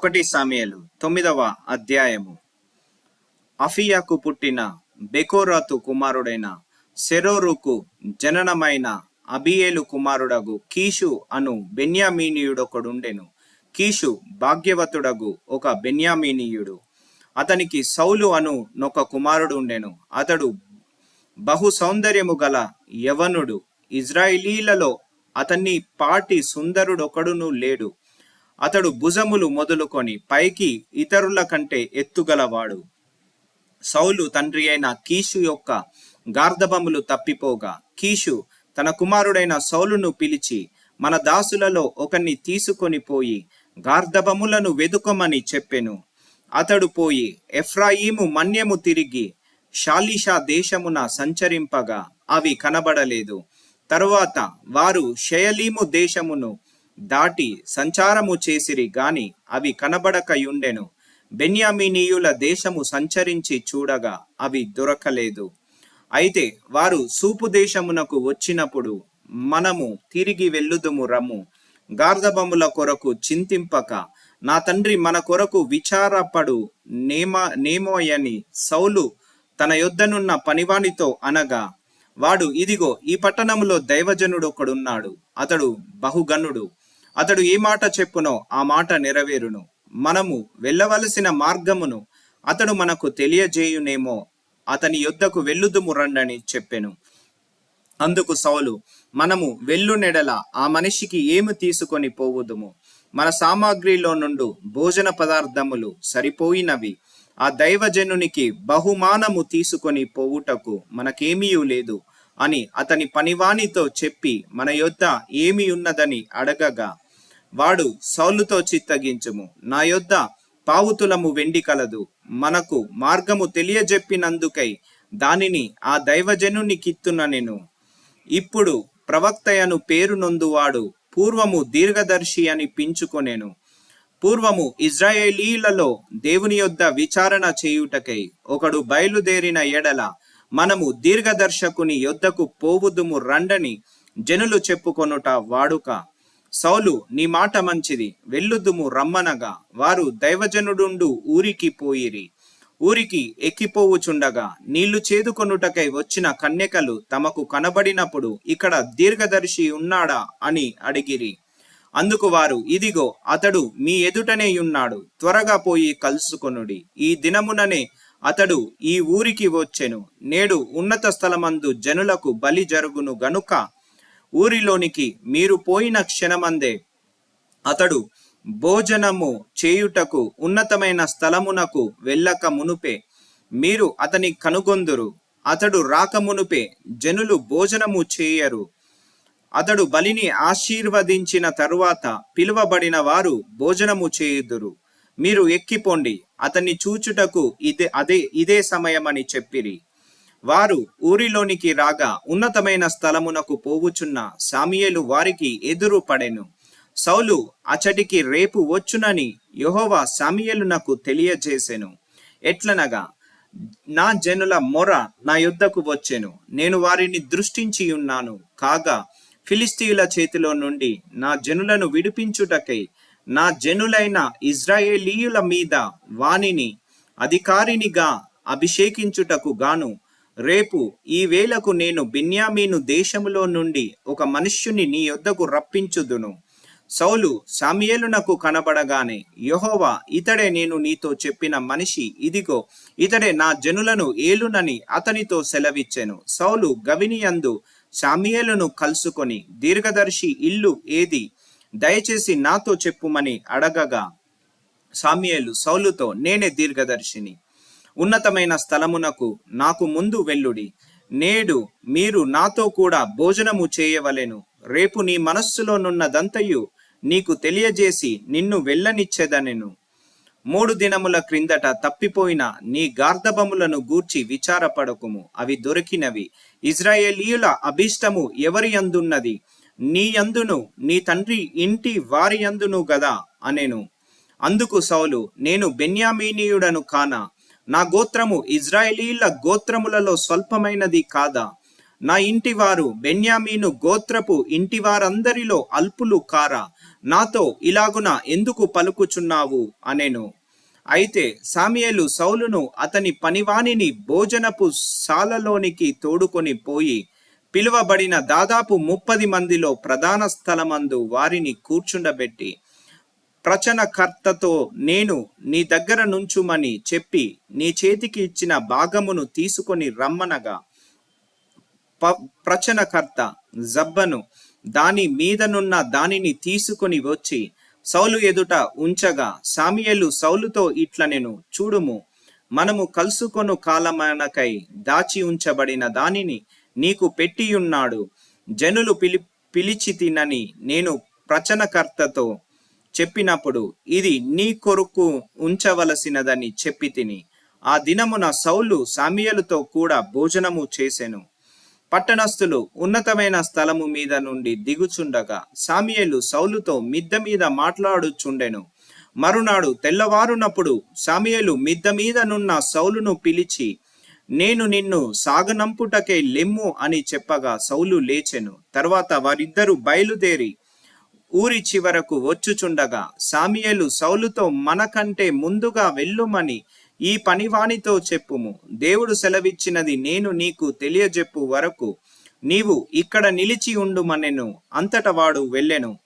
ఒకటి సామియలు తొమ్మిదవ అధ్యాయము. అఫియాకు పుట్టిన బెకోరాతు కుమారుడైన సెరోరుకు జననమైన అబియేలు కుమారుడగు కీషు అను బెన్యామీనీయుడొకడుండెను. కీషు భాగ్యవతుడగు ఒక బెన్యామీనీయుడు. అతనికి సౌలు అను నొక కుమారుడు ఉండెను అతడు బహు సౌందర్యము గల యవనుడు. ఇజ్రాయిలీలలో అతన్ని పాటి సుందరుడొకడును లేడు. అతడు భుజములు మొదలుకొని పైకి ఇతరుల కంటే ఎత్తుగలవాడు. సౌలు తండ్రి అయిన కీషు యొక్క గార్ధబములు తప్పిపోగా కీషు తన కుమారుడైన సౌలును పిలిచి మన దాసులలో ఒకరిని తీసుకొని పోయి గార్ధబములను వెదుకమని చెప్పెను. అతడు పోయి ఎఫ్రాయిము మన్యము తిరిగి షాలిషా దేశమున సంచరింపగా అవి కనబడలేదు. తరువాత వారు షయలీము దేశమును దాటి సంచారము చేసిరి గాని అవి కనబడకయుండెను. బెన్యామినీయుల దేశము సంచరించి చూడగా అవి దొరకలేదు. అయితే వారు సూపు దేశమునకు వచ్చినప్పుడు మనము తిరిగి వెళ్ళుదుము రమ్ము. గార్ధబముల కొరకు చింతింపక నా తండ్రి మన కొరకు విచారపడు నేమ నేమోయని సౌలు తన యొద్దనున్న పనివానితో అనగా వాడు ఇదిగో ఈ పట్టణములో దైవజనుడు ఒకడున్నాడు అతడు బహుగనుడు అతడు ఏ మాట చెప్పునో ఆ మాట నెరవేరును. మనము వెళ్ళవలసిన మార్గమును అతడు మనకు తెలియజేయునేమో అతని యొద్దకు వెళ్ళుదుము రండని చెప్పెను. అందుకు సౌలు మనము వెళ్ళు నెడల ఆ మనిషికి ఏమి తీసుకొని పోవుదుము? మన సామాగ్రిలో నుండు భోజన పదార్థములు సరిపోయినవి. ఆ దైవజనునికి బహుమానము తీసుకొని పోవుటకు మనకేమీ లేదు అని అతని పనివానితో చెప్పి మన యొద్ద ఏమి ఉన్నదని అడగగా వాడు సౌలుతో చిత్తగించుము. నా యొద్ద పావుతులము వెండి కలదు. మనకు మార్గము తెలియజెప్పినందుకై దానిని ఆ దైవజనుని కిత్తున నేను. ఇప్పుడు ప్రవక్తయను పేరు నొందువాడు పూర్వము దీర్ఘదర్శి అని పించుకొనేను. పూర్వము ఇజ్రాయేలీలలో దేవుని యొద్ద విచారణ చేయుటకై ఒకడు బయలుదేరిన ఎడల మనము దీర్ఘదర్శకుని యొద్దకు పోవుదుము రండని జనులు చెప్పుకొనుట వాడుక. సౌలు నీ మాట మంచిది. వెళ్ళుదుము రమ్మనగా. వారు దైవజనుడుండు ఊరికి పోయిరి. ఊరికి ఎక్కిపోవుచుండగా. నీళ్ళు చేదుకొనుటకై వచ్చిన కన్యకలు తమకు కనబడినప్పుడు ఇక్కడ దీర్ఘదర్శి ఉన్నాడా అని అడిగిరి. అందుకు వారు ఇదిగో అతడు మీ ఎదుటనే ఉన్నాడు. త్వరగా పోయి కలుసుకొనుడి. ఈ దినముననే అతడు ఈ ఊరికి వచ్చెను. నేడు ఉన్నత స్థలమందు జనులకు బలి జరుగును గనుక ఊరిలోనికి మీరు పోయిన క్షణమందే అతడు భోజనము చేయుటకు ఉన్నతమైన స్థలమునకు వెళ్ళక మునుపే మీరు అతని కనుగొందురు. అతడు రాక మునుపే జనులు భోజనము చేయరు. అతడు బలిని ఆశీర్వదించిన తరువాత పిలువబడిన వారు భోజనము చేయుదురు. మీరు ఎక్కిపోండి. అతన్ని చూచుటకు ఇదే అదే ఇదే సమయమని చెప్పిరి. వారు ఊరిలోనికి రాగా ఉన్నతమైన స్థలమునకు పోవుచున్న సామియేలు వారికి ఎదురు పడెను. సౌలు అచటికి రేపు వచ్చునని యెహోవా సామియేలునకు తెలియజేసెను. ఎట్లనగా నా జనుల మొర నా యుద్ధకు వచ్చెను. నేను వారిని దృష్టించి ఉన్నాను. కాగా ఫిలిస్తీయుల చేతిలో నుండి నా జనులను విడిపించుటకై నా జనులైన ఇజ్రాయేలీయుల మీద వానిని అధికారినిగా అభిషేకించుటకు గాను రేపు ఈ వేళకు నేను బిన్యామీను దేశములో నుండి ఒక మనుష్యుని నీ యొద్దకు రప్పించుదును. సౌలు సమయలునకు కనబడగానే యహోవా ఇతడే నేను నీతో చెప్పిన మనిషి ఇదిగో ఇతడే నా జనులను ఏలునని అతనితో సెలవిచ్చెను. సౌలు గవినియందు సామియేలును కలుసుకొని దీర్ఘదర్శి ఇల్లు ఏది? దయచేసి నాతో చెప్పుమని అడగగా సామియేలు సౌలుతో నేనే దీర్ఘదర్శిని. ఉన్నతమైన స్థలమునకు నాకు ముందు వెళ్ళుడి. నేడు మీరు నాతో కూడా భోజనము చేయవలెను. రేపు నీ మనస్సులోనున్నదంతయు నీకు తెలియజేసి నిన్ను వెళ్ళనిచ్చేదనెను. మూడు దినముల క్రిందట తప్పిపోయిన నీ గార్ధబములను గూర్చి విచారపడకుము. అవి దొరికినవి. ఇజ్రాయేలీయుల అభిష్టము ఎవరి అందున్నది నీ యందును నీ తండ్రి ఇంటి వారి యందును గదా అనెను. అందుకు సౌలు నేను బెన్యామీనీయుడను కానా? నా గోత్రము ఇజ్రాయేలీల గోత్రములలో స్వల్పమైనది కాదా? నా ఇంటివారు బెన్యామీను గోత్రపు ఇంటివారందరిలో అల్పులు కారా? నాతో ఇలాగున ఎందుకు పలుకుచున్నావు? అనెను. అయితే సామియలు సౌలును అతని పనివానిని భోజనపు శాలలోనికి తోడుకొని పోయి పిలువబడిన దాదాపు ముప్పది మందిలో ప్రధాన స్థలమందు వారిని కూర్చుండబెట్టి ప్రచనకర్తతో నేను నీ దగ్గర నుంచుమని చెప్పి నీ చేతికి ఇచ్చిన భాగమును తీసుకొని రమ్మనగా. ప- ప్రచనకర్త జబ్బను దాని మీదనున్న దానిని తీసుకొని వచ్చి సౌలు ఎదుట ఉంచగా సామియలు సౌలుతో ఇట్లనెను చూడుము మనము కలుసుకొను కాలమనకై దాచి ఉంచబడిన దానిని నీకు పెట్టియున్నాడు. జనులు పిలి పిలిచి తినని నేను ప్రచనకర్తతో చెప్పినప్పుడు ఇది నీ కొరకు ఉంచవలసినదని చెప్పి తిని ఆ దినమున సౌలు సామియలుతో కూడా భోజనము చేసెను. పట్టణస్థులు ఉన్నతమైన స్థలము మీద నుండి దిగుచుండగా సామియలు సౌలుతో మిద్ద మీద మాట్లాడుచుండెను. మరునాడు తెల్లవారునప్పుడు సామియలు మిద్ద మీద నున్న సౌలును పిలిచి నేను నిన్ను సాగనంపుటకే లెమ్ము అని చెప్పగా సౌలు లేచెను. తర్వాత వారిద్దరూ బయలుదేరి ఊరి చివరకు వచ్చుచుండగా సామియలు సౌలుతో మనకంటే ముందుగా వెళ్ళుమని ఈ పనివానితో చెప్పుము. దేవుడు సెలవిచ్చినది నేను నీకు తెలియజెప్పు వరకు నీవు ఇక్కడ నిలిచి ఉండుమనెను. అంతట వాడు వెళ్ళెను.